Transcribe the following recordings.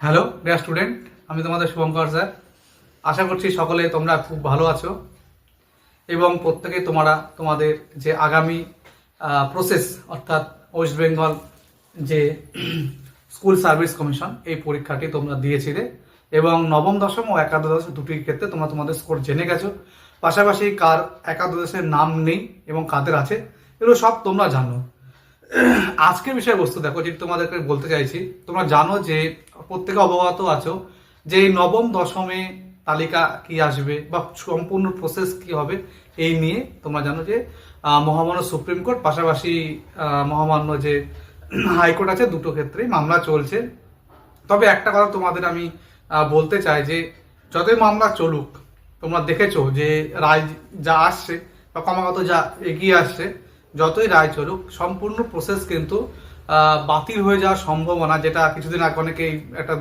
Hello dear student আমি তোমাদের Shubhankar sir. আশা করছি সকলে তোমরা খুব ভালো আছো এবং প্রত্যেকে তোমরা, তোমাদের যে আগামী প্রসেস অর্থাৎ ওয়েস্ট বেঙ্গল যে স্কুল সার্ভিস কমিশন এই পরীক্ষাটি তোমরা দিয়েছিলে এবং নবম, দশম ও একাদশ দুটির ক্ষেত্রে তোমরা তোমাদের স্কোর জেনে গেছো। পাশাপাশি কার একাদশের নাম নেই এবং কাদের আছে, এগুলো সব তোমরা জানো। আজকের বিষয়বস্তু দেখো, যেটি তোমাদেরকে বলতে চাইছি, তোমরা জানো যে প্রত্যেকে অবগত আছো যে এই নবম দশমে তালিকা কি আসবে বা সম্পূর্ণ প্রসেস কি হবে, এই নিয়ে তোমরা জানো যে মহামান্য সুপ্রিম কোর্ট, পাশাপাশি মহামান্য যে হাইকোর্ট আছে, দুটো ক্ষেত্রেই মামলা চলছে। তবে একটা কথা তোমাদের আমি বলতে চাই যে, যতই মামলা চলুক, তোমরা দেখেছ যে রায় যা আসছে বা ক্রমাগত যা এগিয়ে আসছে যতই রায় চলুক, সম্পূর্ণ প্রসেস কিন্তু বাতিল হয়ে যাওয়ার সম্ভাবনা যেটা কিছুদিন আগে অনেকেই একটা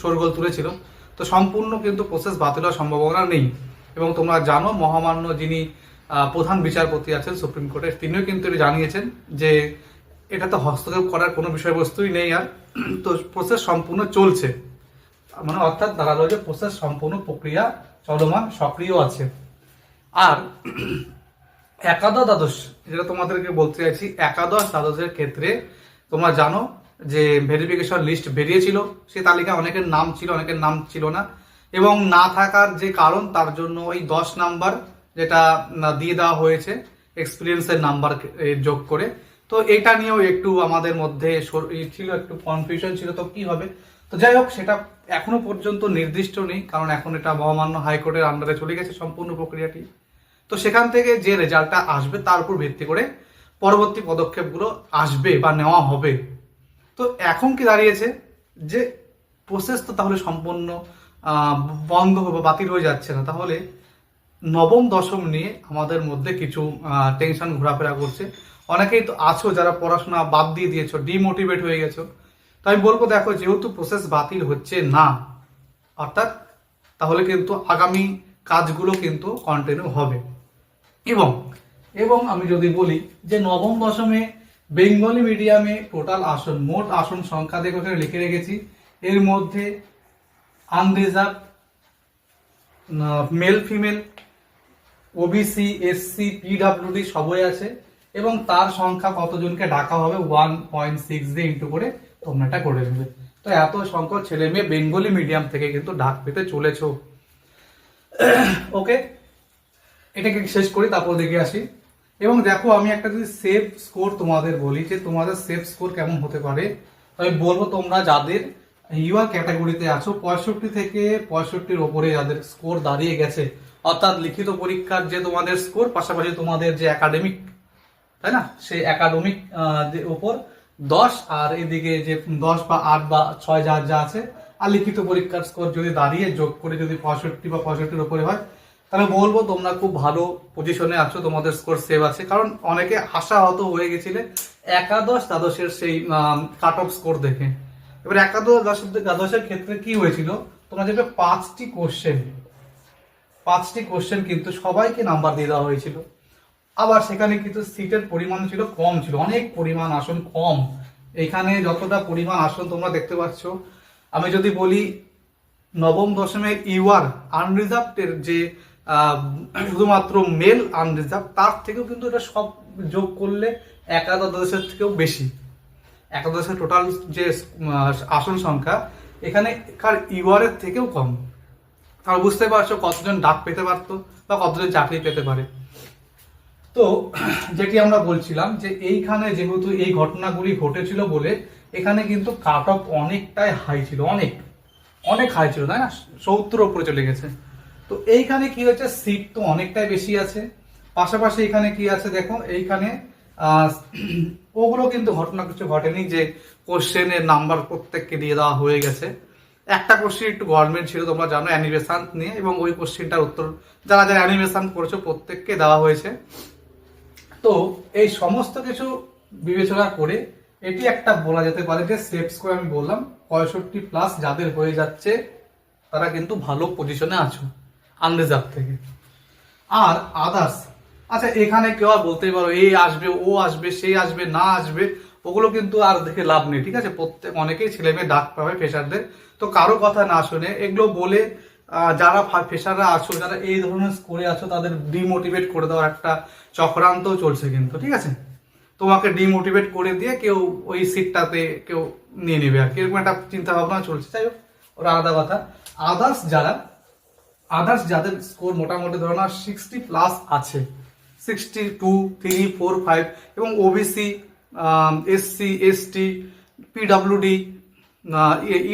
শোরগোল তুলেছিল, তো সম্পূর্ণ কিন্তু প্রসেস বাতিল হওয়ার সম্ভাবনা নেই। এবং তোমরা জানো, মহামান্য যিনি প্রধান বিচারপতি আছেন, সুপ্রিম কোর্টের, তিনিও কিন্তু এটা জানিয়েছেন যে এটা তো হস্তক্ষেপ করার কোনো বিষয়বস্তুই নেই আর, তো প্রসেস সম্পূর্ণ চলছে। মানে অর্থাৎ দাঁড়াল যে প্রসেস সম্পূর্ণ প্রক্রিয়া চলমান, সক্রিয় আছে। আর একাদশ দ্বাদশ যেটা তোমাদেরকে বলতে চাইছি একাদশ দ্বাদশের ক্ষেত্রে তোমরা জানো যে ভেরিফিকেশন লিস্ট বেরিয়েছিল সেই তালিকায় অনেকের নাম ছিল, অনেকের নাম ছিল না। এবং না থাকার যে কারণ, তার জন্য ওই দশ নাম্বার যেটা দিয়ে দেওয়া হয়েছে এক্সপিরিয়েন্সের নাম্বার যোগ করে। তো এটা নিয়েও একটু আমাদের মধ্যে ছিল, একটু কনফিউশন ছিল, তো কি হবে? তো যাই হোক, সেটা এখনও পর্যন্ত নির্দিষ্ট নেই, কারণ এখন এটা মহামান্য হাইকোর্টের আন্ডারে চলে গেছে সম্পূর্ণ প্রক্রিয়াটি। তো সেখান থেকে যে রেজাল্টটা আসবে তার উপর ভিত্তি করে পরবর্তী পদক্ষেপগুলো আসবে বা নেওয়া হবে। তো এখন কি দাঁড়িয়েছে যে প্রসেস তো তাহলে সম্পূর্ণ বন্ধ বা বাতিল হয়ে যাচ্ছে না। তাহলে নবম, দশম নিয়ে আমাদের মধ্যে কিছু টেনশন ঘোরাফেরা করছে। অনেকেই তো আছো যারা পড়াশোনা বাদ দিয়ে দিয়েছ ডিমোটিভেট হয়ে গেছো। তো আমি বলব, দেখো, যেহেতু প্রসেস বাতিল হচ্ছে না, অর্থাৎ তাহলে কিন্তু আগামী কাজগুলো কিন্তু কন্টিনিউ হবে। এবং এবং আমি যদি বলি যে নবম দশমে বেঙ্গলি মিডিয়ামে টোটাল আসন, মোট আসন সংখ্যা দেখে লিখে রেখেছি। এর মধ্যে unreserved male female OBC SC PWD সবই আছে। এবং তার সংখ্যা কতজনকে ডাকা হবে? ওয়ান পয়েন্ট সিক্স দিয়ে ইন্টু করে তোমরা এটা করে নেবে। তো এত সংখ্যক ছেলে মেয়ে বেঙ্গলি মিডিয়াম থেকে কিন্তু ডাক পেতে চলেছ। ওকে এটাকে শেষ করি, তারপর দেখে আসি। এবং দেখো, আমি একটা যদি সেফ স্কোর তোমাদের বলি, যে তোমাদের সেফ স্কোর কেমন হতে পারে, আমি বলব তোমরা যাদের ইউআর ক্যাটাগরিতে আছো, পঁয়ষট্টি থেকে পঁয়ষট্টির ওপরে যাদের স্কোর দাঁড়িয়ে গেছে, অর্থাৎ লিখিত পরীক্ষার যে তোমাদের স্কোর পাশাপাশি তোমাদের যে একাডেমিক তাই না? সেই একাডেমিক ওপর দশ, আর এদিকে যে দশ বা আট বা ছয় যা যা আছে, আর লিখিত পরীক্ষার স্কোর যদি দাঁড়িয়ে যোগ করে যদি পঁয়ষট্টি বা পঁয়ষট্টির ওপরে হয় তাহলে বলব তোমরা খুব ভালো পজিশনে আছো, তোমাদের স্কোর সেভ আছে। কারণ অনেকে আশাহত হয়ে গেছিলে, একাদশ দ্বাদশের সেই কাট অফ স্কোর দেখে। এবার একাদশ দ্বাদশ- দ্বাদশের ক্ষেত্রে কি হয়েছিল? তোমরা দেখবে পাঁচটি কোশ্চেন পাঁচটি কোশ্চেন কিন্তু সবাইকে নাম্বার দিয়ে দেওয়া হয়েছিল। আবার সেখানে কিন্তু সিটের পরিমাণ ছিল, কম ছিল, অনেক পরিমাণ আসন কম। এখানে যতটা পরিমাণ আসন তোমরা দেখতে পাচ্ছ, আমি যদি বলি নবম দশমের ইউআর আনরিজার্ভের যে শুধুমাত্র মেল আনরিজার্ভ তার থেকেও কিন্তু এটা সব যোগ করলে একাদশ দশের থেকেও বেশি। একাদশের টোটাল যে আসন সংখ্যা, এখানে কার ইউআর থেকেও কম। তাহলে বুঝতে পারছ কতজন ডাক পেতে পারতো বা কতজন চাকরি পেতে পারে। তো, যেটি আমরা বলছিলাম যে এইখানে যেহেতু এই ঘটনাগুলি ঘটেছিল বলে, এখানে কিন্তু কাট অফ অনেকটাই হাই ছিল, অনেক। অনেক হাই ছিল, তাই না? সত্তর উপরে চলে গেছে। তো এইখানে কি হয়েছে? সিট তো অনেকটাই বেশি আছে। পাশাপাশি এখানে কি আছে দেখো? এইখানে ওগুলো কিন্তু ঘটনা কিছু ঘটেনি যে কোশ্চেনের নাম্বার প্রত্যেককে দিয়ে দেওয়া হয়ে গেছে। একটা কোশ্চেন একটু গভর্নমেন্ট ছিল, তোমরা জানো অ্যানিমেশন নিয়ে, এবং ওই কোশ্চেনটার উত্তর যারা যারা অ্যানিমেশন করেছ, প্রত্যেককে দেওয়া হয়েছে। তো এই সমস্ত কিছু বিবেচনা করে এটি একটা বলা যেতে পারে যে সেফ স্কোর আমি বললাম, পঁয়ষট্টি প্লাস যাদের হয়ে যাচ্ছে, তারা কিন্তু ভালো পজিশনে আছো। আনরিজার্ভ থেকে। আর আদার্স আচ্ছা এখানে কেউ আর বলতেই পারো এই আসবে, ও আসবে, সে আসবে, না আসবে, ওগুলো কিন্তু আর দেখে লাভ নেই, ঠিক আছে? প্রত্যেক, অনেকেই ছেলে মেয়ে ডাক পাবে ফেসারদের তো কারও কথা না শুনে এগুলো বলে যারা ফেসাররা আছো, যারা এই ধরনের স্কুলে আছো, তাদের ডিমোটিভেট করে দেওয়ার একটা চক্রান্ত চলছে কিন্তু, ঠিক আছে? তোমাকে ডিমোটিভেট করে দিয়ে কেউ ওই সিটটাতে কেউ নিয়ে নেবে আর কি। এরকম একটা চিন্তা ভাবনা চলছে। যাই হোক ওরা আলাদা কথা। আদার্স যারা আদার্স যাদের স্কোর মোটামুটি ধরো না সিক্সটি প্লাস আছে sixty two three four five এবং OBC SC ST PWD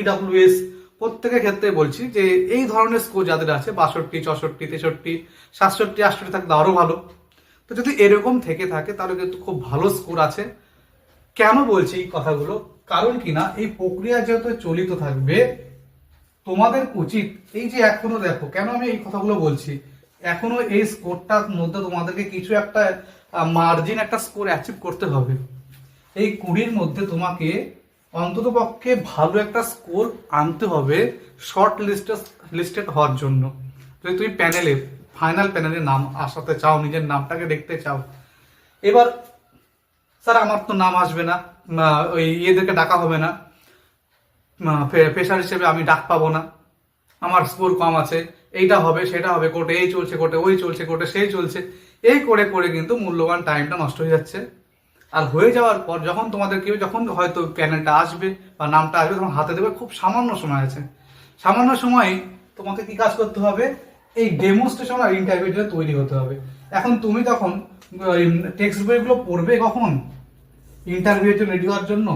EWS প্রত্যেকের ক্ষেত্রে বলছি যে এই ধরনের স্কোর যাদের আছে, বাষট্টি, চৌষট্টি, তেষট্টি, সাতষট্টি, আটষট্টি থাকলে আরও ভালো। তো যদি এরকম থেকে থাকে, তাহলে কিন্তু খুব ভালো স্কোর আছে। কেন বলছি এই কথাগুলো? কারণ কি না, এই প্রক্রিয়া যেহেতু চলিত থাকবে তোমাদের উচিত, এই যে এখনও দেখো, কেন আমি এই কথাগুলো বলছি? এখনও এই স্কোরটার মধ্যে তোমাদেরকে কিছু একটা মার্জিন একটা স্কোর অ্যাচিভ করতে হবে। এই কুড়ির মধ্যে তোমাকে অন্তত পক্ষে ভালো একটা স্কোর আনতে হবে শর্ট লিস্টে লিস্টেড হওয়ার জন্য। যদি তুমি প্যানেলে ফাইনাল প্যানেলে নাম আসাতে চাও, নিজের নামটাকে দেখতে চাও। এবার, স্যার, আমার তো নাম আসবে না, ওই ইয়েদেরকে ডাকা হবে না। পেশার হিসেবে আমি ডাক পাবো না। আমার স্কোর কম আছে, এইটা হবে, সেটা হবে, কোর্টে এই চলছে, কোর্টে ওই চলছে, কোর্টে সেই চলছে। এই করে করে কিন্তু মূল্যবান টাইমটা নষ্ট হয়ে যাচ্ছে। আর হয়ে যাওয়ার পর যখন তোমাদের কেউ, যখন হয়তো প্যানেলটা আসবে বা নামটা আসবে, তখন হাতে দেবে, খুব সামান্য সময় আছে। সামান্য সময়ে তোমাকে কি কাজ করতে হবে? এই ডেমোস্ট্রেশন আর ইন্টারভিউটা তৈরি হতে হবে। এখন তুমি তখন টেক্সট বইগুলো পড়বে কখন? ইন্টারভিউর জন্য রেডি হওয়ার জন্য?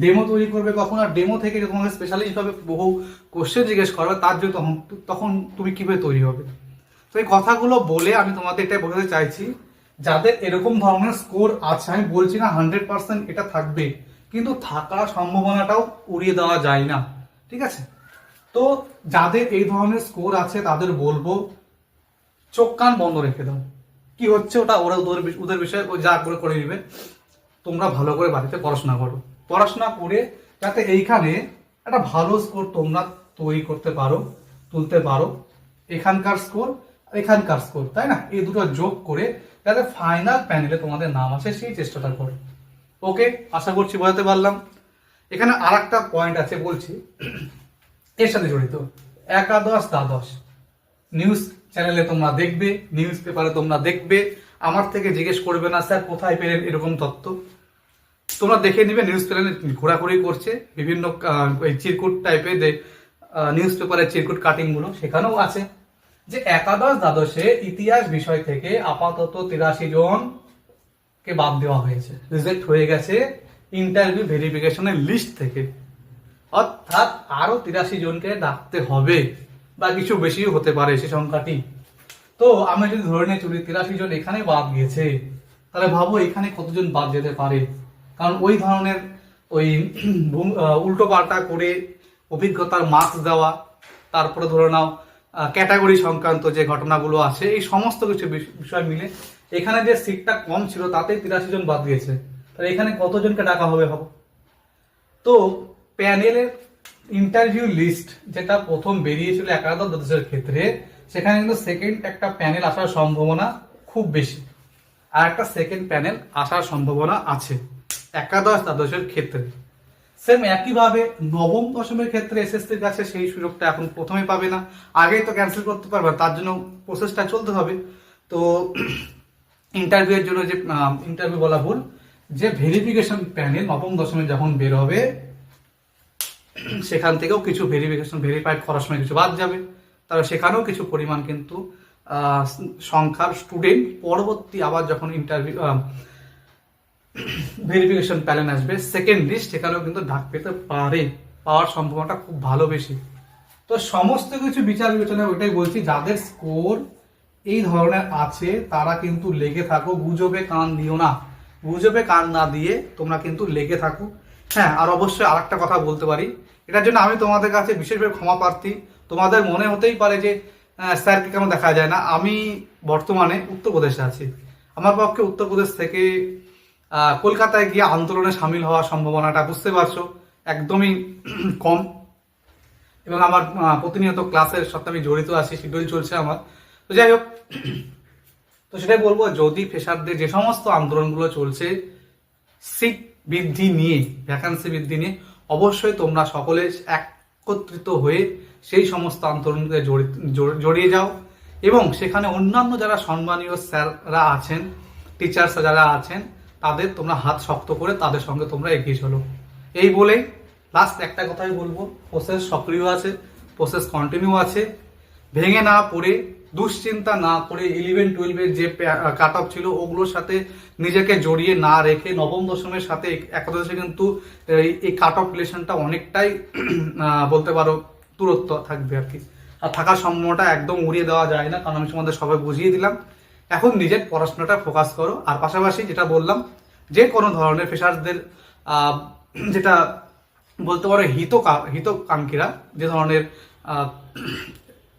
ডেমো তৈরি করবে কখন আর ডেমো থেকে তোমাকে স্পেশালিস্ট ভাবে বহু কোশ্চেন জিজ্ঞেস করবে, তার জন্য তখন তখন তুমি কীভাবে তৈরি হবে? তো এই কথাগুলো বলে আমি তোমাদের এটাই বোঝাতে চাইছি, যাদের এরকম ধরনের স্কোর আছে, আমি বলছি না হান্ড্রেড পার্সেন্ট এটা থাকবে, কিন্তু থাকার সম্ভাবনাটাও উড়িয়ে দেওয়া যায় না, ঠিক আছে? তো যাদের এই ধরনের স্কোর আছে, তাদের বলব, চোখ কান বন্ধ রেখে দাও। কি হচ্ছে ওটা, ওরা ওদের ওদের বিষয়ে যা করে করে নিবে, তোমরা ভালো করে বাড়িতে পড়াশোনা করো। পড়াশোনা করে যাতে এইখানে একটা ভালো স্কোর তোমরা তৈরি করতে পারো, তুলতে পারো। এখানকার স্কোর এখানকার স্কোর তাই না? এই দুটো যোগ করে যাতে ফাইনাল প্যানেলে তোমাদের নাম আসে, সেই চেষ্টাটা করো। ওকে আশা করছি বোঝাতে পারলাম। এখানে আর একটা পয়েন্ট আছে বলছি। এর সাথে জড়িত। একাদশ দ্বাদশ নিউজ চ্যানেলে তোমরা দেখবে নিউজ পেপারে তোমরা দেখবে। আমার থেকে জিজ্ঞেস করবে না, স্যার, কোথায় পেলেন? এরকম তথ্য তোমরা দেখে নিবে নিউজ চ্যানেলে ঘোরাঘুরি করছে, বিভিন্ন ওই চিরকুট টাইপের যে নিউজ পেপারের চিরকুট কাটিংগুলো সেখানেও আছে। যে একাদশ দ্বাদশে ইতিহাস বিষয় থেকে আপাতত তিরাশি জন কে বাদ দেওয়া হয়েছে। রিজেক্ট হয়ে গেছে ইন্টারভিউ ভেরিফিকেশনের লিস্ট থেকে। অর্থাৎ আরও তিরাশি জনকে ডাকতে হবে, বা কিছু বেশিও হতে পারে সে সংখ্যাটি। তো আমি যদি ধরে নিয়ে চলি তিরাশি জন এখানে বাদ গেছে, তাহলে ভাবো এখানে কতজন বাদ যেতে পারে? কারণ ওই ধরনের ওই উল্টো পাল্টা করে অভিজ্ঞতার মার্কস দেওয়া, তারপরে ধরে নাও ক্যাটাগরি সংক্রান্ত যে ঘটনাগুলো আছে, এই সমস্ত কিছু বিষয় মিলে এখানে যে সিটটা কম ছিল তাতে তিরাশি জন বাদ গিয়েছে। তাহলে এখানে কতজনকে ডাকা হবে ভাবো? তো প্যানেলের ইন্টারভিউ লিস্ট যেটা প্রথম বেরিয়েছিল একাদশ দ্বাদশের ক্ষেত্রে, সেখানে কিন্তু সেকেন্ড একটা প্যানেল আসার সম্ভাবনা খুব বেশি। আর একটা সেকেন্ড প্যানেল আসার সম্ভাবনা আছে। একাদশ দ্বাদশের ক্ষেত্রে। সেম একইভাবে নবম দশমের ক্ষেত্রে এসএসসির কাছে সেই সুযোগটা এখন প্রথমে পাবে না। আগেই তো ক্যান্সেল করতে পারবে, তার জন্য প্রসেসটা চলতে হবে। তো ইন্টারভিউয়ের জন্য যে ইন্টারভিউ বলা ভুল, যে ভেরিফিকেশন প্যানেল নবম দশমে যখন বের হবে, সেখান থেকেও কিছু ভেরিফিকেশন ভেরিফাইড করার সময় কিছু বাদ যাবে। তবে সেখানেও কিছু পরিমাণ কিন্তু সংখ্যার স্টুডেন্ট পরবর্তী আবার যখন ইন্টারভিউ ভেরিফিকেশন প্যানেল আসবে। সেকেন্ড লিস্ট সেখানেও কিন্তু ডাক পেতে পারে। পাওয়ার সম্ভাবনাটা খুব ভালো বেশি। তো সমস্ত কিছু বিচার বিবেচনায় ওইটাই বলছি, যাদের স্কোর এই ধরনের আছে, তারা কিন্তু লেগে থাকো, গুজবে কান দিও না। গুজবে কান না দিয়ে তোমরা কিন্তু লেগে থাকো। হ্যাঁ আর অবশ্যই আরেকটা কথা বলতে পারি। এটার জন্য আমি তোমাদের কাছে বিশেষভাবে ক্ষমা প্রার্থী। তোমাদের মনে হতেই পারে যে স্যারকে কেন দেখা যায় না? আমি বর্তমানে উত্তরপ্রদেশে আছি। আমার পক্ষে উত্তরপ্রদেশ থেকে কলকাতায় গিয়ে আন্দোলনে সামিল হওয়ার সম্ভাবনাটা বুঝতে পারছ। একদমই কম। এবং আমার প্রতিনিয়ত ক্লাসের সাথে আমি জড়িত আছি, শিডিউল চলছে আমার। তো যাই হোক, তো সেটাই বলব, যদি ফেসারদের যে সমস্ত আন্দোলনগুলো চলছে, সিট বৃদ্ধি নিয়ে ভ্যাকান্সি বৃদ্ধি নিয়ে, অবশ্যই তোমরা সকলে একত্রিত হয়ে সেই সমস্ত আন্দোলনকে জড়িয়ে যাও। এবং সেখানে অন্যান্য যারা সম্মানীয় স্যাররা আছেন টিচার্স যারা আছেন তাদের তোমরা হাত শক্ত করে তাদের সঙ্গে তোমরা এগিয়ে চলো। এই বলেই লাস্ট একটা কথাই বলব। প্রসেস সক্রিয় আছে প্রসেস কন্টিনিউ আছে। ভেঙে না পড়ে, দুশ্চিন্তা না করে ইলেভেন টুয়েলভের যে কাট অফ ছিল, ওগুলোর সাথে নিজেকে জড়িয়ে না রেখে নবম, দশমের সাথে এক- একাদশে কিন্তু এই কাট অফ রিলেশনটা অনেকটাই বলতে পারো দূরত্ব থাকবে আর কি। আর থাকার সম্ভাবনাটা একদম উড়িয়ে দেওয়া যায় না, কারণ আমি তোমাদের সবাই বুঝিয়ে দিলাম। এখন নিজের পড়াশোনাটা ফোকাস করো। আর পাশাপাশি যেটা বললাম, যে কোনো ধরনের ফেসারদের যেটা বলতে পারো হিত হিতকাঙ্ক্ষীরা যে ধরনের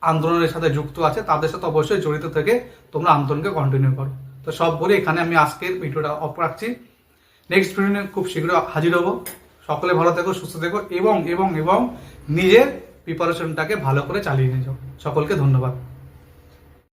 আন্দোলনের সাথে যুক্ত আছে, তাদের সাথে অবশ্যই জড়িত থেকে তোমরা আন্দোলনকে কন্টিনিউ করো। তো সব বলে এখানে আমি আজকের ভিডিওটা অফ রাখছি। নেক্সট ভিডিও নিয়ে খুব শীঘ্র হাজির হব। সকলে ভালো থেকো, সুস্থ থেকো, এবং এবং এবং নিজের প্রিপারেশনটাকে ভালো করে চালিয়ে নিয়ে যাও। সকলকে ধন্যবাদ।